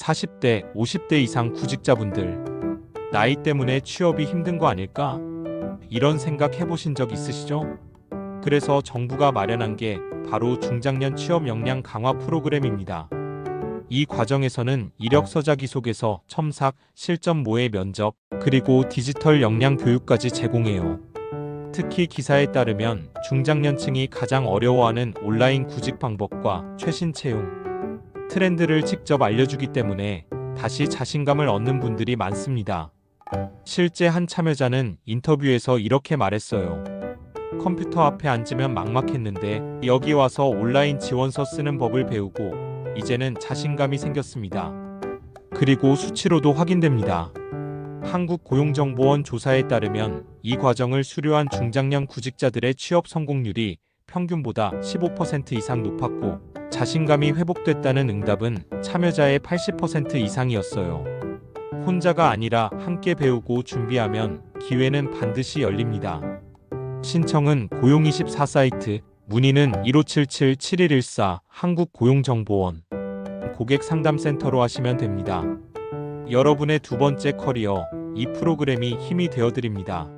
40대, 50대 이상 구직자분들. 나이 때문에 취업이 힘든 거 아닐까? 이런 생각 해보신 적 있으시죠? 그래서 정부가 마련한 게 바로 중장년 취업 역량 강화 프로그램입니다. 이 과정에서는 이력서 자기소개서, 첨삭, 실전 모의 면접, 그리고 디지털 역량 교육까지 제공해요. 특히 기사에 따르면 중장년층이 가장 어려워하는 온라인 구직 방법과 최신 채용, 트렌드를 직접 알려주기 때문에 다시 자신감을 얻는 분들이 많습니다. 실제 한 참여자는 인터뷰에서 이렇게 말했어요. 컴퓨터 앞에 앉으면 막막했는데 여기 와서 온라인 지원서 쓰는 법을 배우고 이제는 자신감이 생겼습니다. 그리고 수치로도 확인됩니다. 한국고용정보원 조사에 따르면 이 과정을 수료한 중장년 구직자들의 취업 성공률이 평균보다 15% 이상 높았고 자신감이 회복됐다는 응답은 참여자의 80% 이상이었어요. 혼자가 아니라 함께 배우고 준비하면 기회는 반드시 열립니다. 신청은 고용24 사이트, 문의는 1577-7114 한국고용정보원 고객상담센터로 하시면 됩니다. 여러분의 두 번째 커리어, 이 프로그램이 힘이 되어드립니다.